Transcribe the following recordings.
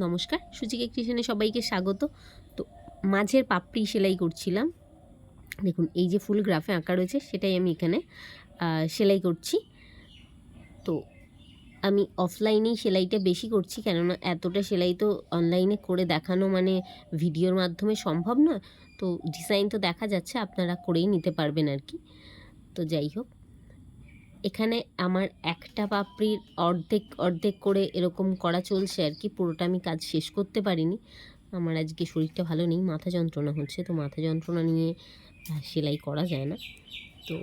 নমস্কার সুচিকে কিচেনে সবাইকে স্বাগত। তো মাঝের পাপড়ি সেলাই করছিলাম। দেখুন, এই যে ফুল গ্রাফে আঁকা রয়েছে, সেটাই আমি এখানে সেলাই করছি। তো আমি অফলাইনেই সেলাইটা বেশি করছি, কেননা এতটা সেলাই তো অনলাইনে করে দেখানো মানে ভিডিওর মাধ্যমে সম্ভব নয়। তো ডিজাইন তো দেখা যাচ্ছে, আপনারা করেই নিতে পারবেন আর কি। তো যাই হোক এখানে আমার একটা পাপড়ির অর্ধেক অর্ধেক করে এরকম করা চলছে আর কি। পুরোটা আমি কাজ শেষ করতে পারিনি। আমার আজকে শরীরটা ভালো নেই, মাথা যন্ত্রণা হচ্ছে। তো মাথা যন্ত্রণা নিয়ে সেলাই করা যায় না। তো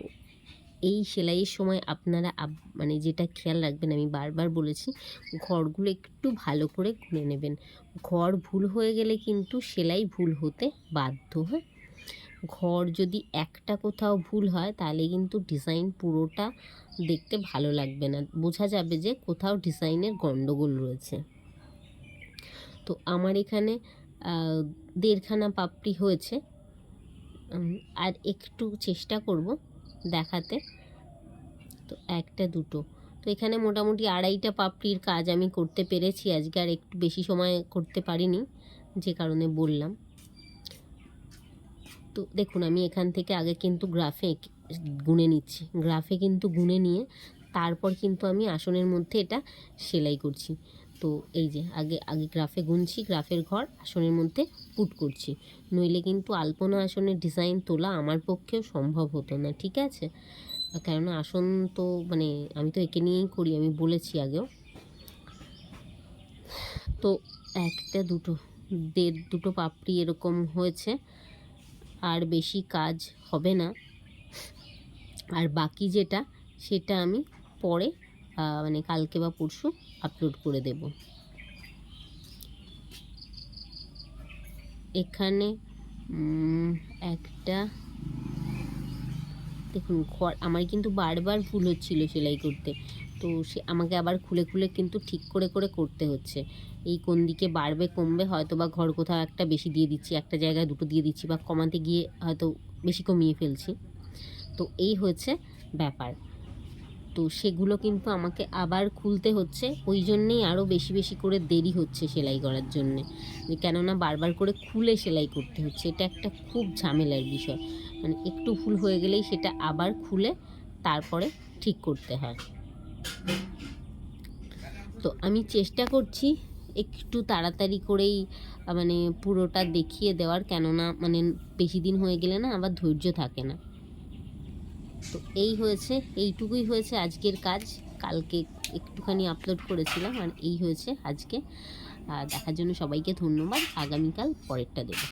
এই সেলাইয়ের সময় আপনারা মানে যেটা খেয়াল রাখবেন, আমি বারবার বলেছি, ঘরগুলো একটু ভালো করে গুনে নেবেন। ঘর ভুল হয়ে গেলে কিন্তু সেলাই ভুল হতে বাধ্য হ্যাঁ ঘর যদি একটা কোথাও ভুল হয়, তাহলে কিন্তু ডিজাইন পুরোটা দেখতে ভালো লাগবে না। বোঝা যাবে যে কোথাও ডিজাইনের গন্ডগোল রয়েছে। তো আমার এখানে দেড়খানা পাপড়ি হয়েছে। আর একটু চেষ্টা করব দেখাতে। তো একটা দুটো। তো এখানে মোটামুটি আড়াইটা পাপড়ির কাজ আমি করতে পেরেছি। আজকে আর একটু বেশি সময় করতে পারিনি, যে কারণে বললাম। তো দেখুন, আমি এখান থেকে আগে কিন্তু গ্রাফে গুনে নিচ্ছি। গ্রাফে কিন্তু গুনে নিয়ে তারপর কিন্তু আমি আসনের মধ্যে এটা সেলাই করছি। তো এই যে, আগে আগে গ্রাফে গুনছি গ্রাফের ঘর আসনের মধ্যে পুট করছি। নইলে কিন্তু আলপনা আসনের ডিজাইন তোলা আমার পক্ষেও সম্ভব হতো না, ঠিক আছে? কেননা আসন তো মানে আমি তো একে নিয়েই করি, আমি বলেছি আগেও। তো একটা, দুটো, দেড়, দুটো পাপড়ি এরকম হয়েছে। আর বেশি কাজ হবে না। আর বাকি যেটা, সেটা আমি পরে মানে কালকে বা পরশু আপলোড করে দেব। এখানে একটা দেখুন ঘর আমার কিন্তু বারবার ভুল হচ্ছিল সেলাই করতে। তো সে আমাকে আবার খুলে খুলে কিন্তু ঠিক করে করে করতে হচ্ছে। এই কোন দিকে বাড়বে, কমবে হয়তো বা ঘর কোথাও একটা বেশি দিয়ে দিচ্ছি, একটা জায়গায় দুটো দিয়ে দিচ্ছি বা কমাতে গিয়ে হয়তো বেশি কমিয়ে ফেলছি। তো এই হচ্ছে ব্যাপার। তো সেগুলো কিন্তু আমাকে আবার খুলতে হচ্ছে। ওই জন্যেই আরও বেশি বেশি করে দেরি হচ্ছে সেলাই করার জন্যে। কেননা বারবার করে খুলে সেলাই করতে হচ্ছে। এটা একটা খুব ঝামেলার বিষয়। মানে একটু ভুল হয়ে গেলেই সেটা আবার খুলে তারপরে ঠিক করতে হয়। তো আমি চেষ্টা করছি একটু তাড়াতাড়ি করেই মানে পুরোটা দেখিয়ে দেওয়ার। কেননা মানে বেশি দিন হয়ে গেলে না আবার ধৈর্য থাকে না। তো এই হয়েছে, এইটুকুই হয়েছে আজকের কাজ। কালকে একটুখানি আপলোড করেছিলাম আর এই হয়েছে আজকে। আর দেখার জন্য সবাইকে ধন্যবাদ। আগামীকাল পরেরটা দেবো।